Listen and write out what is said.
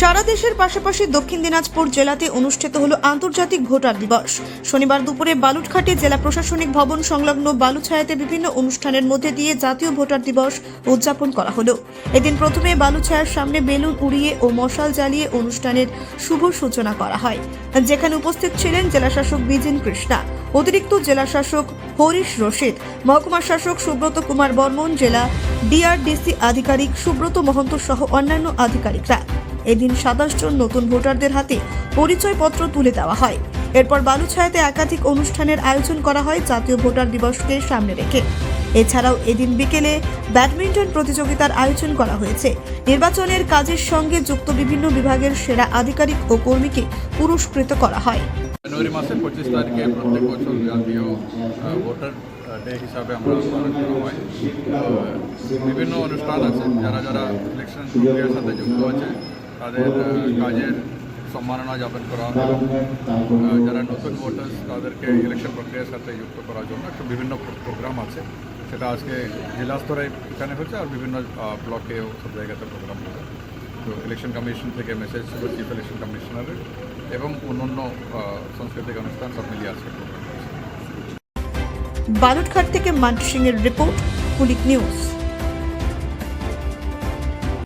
সারা দেশের পাশাপাশি দক্ষিণ দিনাজপুর জেলাতে অনুষ্ঠিত হলো আন্তর্জাতিক ভোটার দিবস। শনিবার দুপুরে বালুরঘাটে জেলা প্রশাসনিক ভবন সংলগ্ন বালুছায়াতে বিভিন্ন অনুষ্ঠানের মধ্যে দিয়ে জাতীয় ভোটার দিবস উদযাপন করা হলো। এদিন প্রথমে বালুছায়ার সামনে বেলুন উড়িয়ে ও মশাল জ্বালিয়ে অনুষ্ঠানের শুভ সূচনা করা হয়। যেখানে উপস্থিত ছিলেন জেলাশাসক বিজিন কৃষ্ণা, অতিরিক্ত জেলাশাসক হরিশ রশিদ, মহকুমা শাসক সুব্রত কুমার বর্মন, জেলা ডিআরডিসি আধিকারিক সুব্রত মহন্ত সহ অন্যান্য আধিকারিকরা। এদিন সাতাশ জন নতুন ভোটারদের হাতে পরিচয়পত্র তুলে দেওয়া হয়। এরপর বালুছায়াতে একাধিক অনুষ্ঠানের আয়োজন করা হয় জাতীয় ভোটার দিবসকে সামনে রেখে। এছাড়াও এদিন বিকেলে ব্যাডমিন্টন প্রতিযোগিতার আয়োজন করা হয়েছে। নির্বাচনের কাজের সঙ্গে যুক্ত বিভিন্ন বিভাগের সেরা আধিকারিক ও কর্মীকে পুরস্কৃত করা হয়। জানুয়ারি মাসের পঁচিশ তারিখে প্রত্যেক বছর জাতীয় ভোটার ডে হিসাবে আমরা পালন করা হয়। বিভিন্ন অনুষ্ঠান আছে। যারা যারা ইলেকশন প্রক্রিয়ার সাথে যুক্ত আছে তাদের কাজের সম্মাননা জ্ঞাপন করা যারা নতুন ভোটার্স তাদেরকে ইলেকশন প্রক্রিয়ার সাথে যুক্ত করার জন্য একটা বিভিন্ন প্রোগ্রাম আছে। সেটা আজকে জেলা স্তরে এখানে হচ্ছে আর বিভিন্ন আহ, ব্লকেও সব জায়গাতে প্রোগ্রাম হবে তো ইলেকশন কমিশন থেকে মেসেজ ছিল চিফ ইলেকশন কমিশনারের এবং অন্যান্য সাংস্কৃতিক অনুষ্ঠান সব মিলিয়ে আজকে বালুরঘাট থেকে মান্টু এর রিপোর্ট কুলিক নিউজ